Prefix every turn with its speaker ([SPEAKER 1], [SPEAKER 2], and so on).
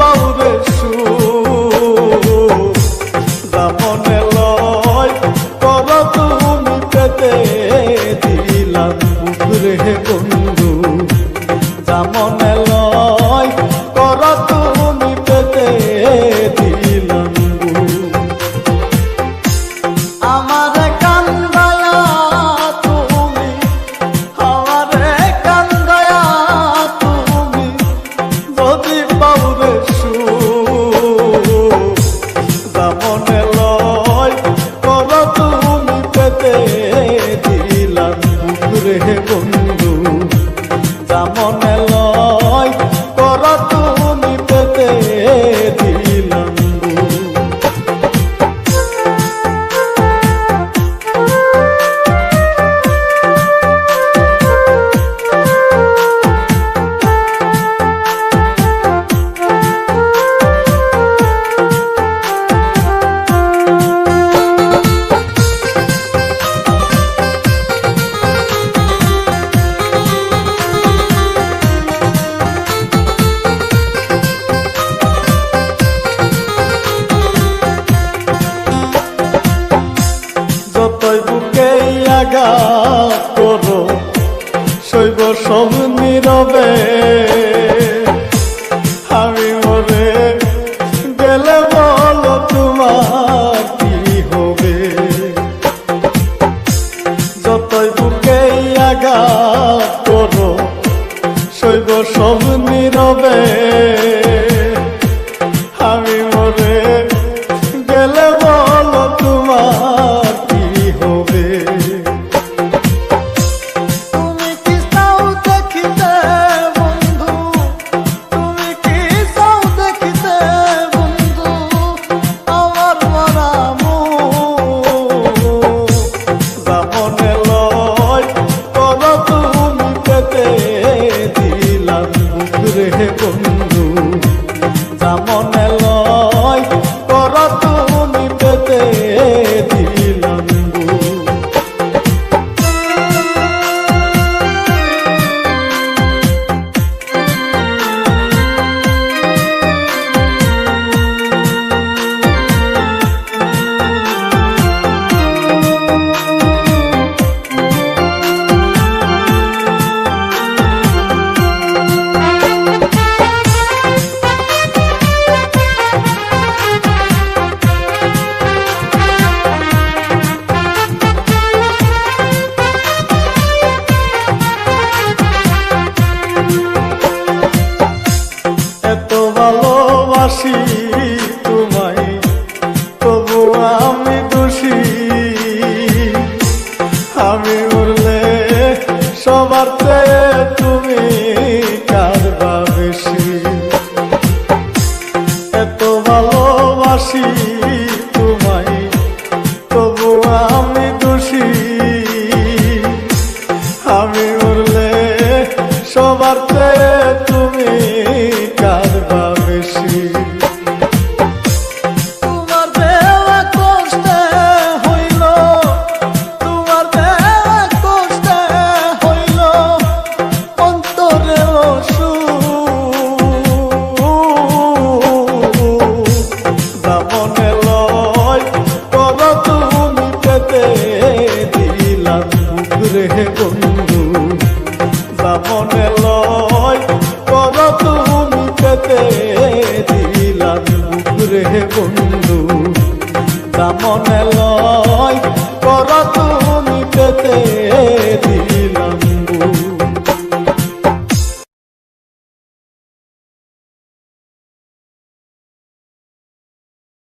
[SPEAKER 1] বাউরে সু লয় কর তুমি পেতে দিলাম পুকুরে বন্ধু করো শৈব সব নীরবে। আমি মরে গেলে বলো তোমার কি হবে? যতই বুকে আগা করো শৈব সব নীরবে। সবার চেয়ে তুমি কারবা বেশি? এত ভালোবাসি তোমায় তবু আমি দোষী। আমি উড়লে সবার ফেলে দিলাম বুকুরে বন্ধু দামনে লয় কর তুমি পেতে দিলাম।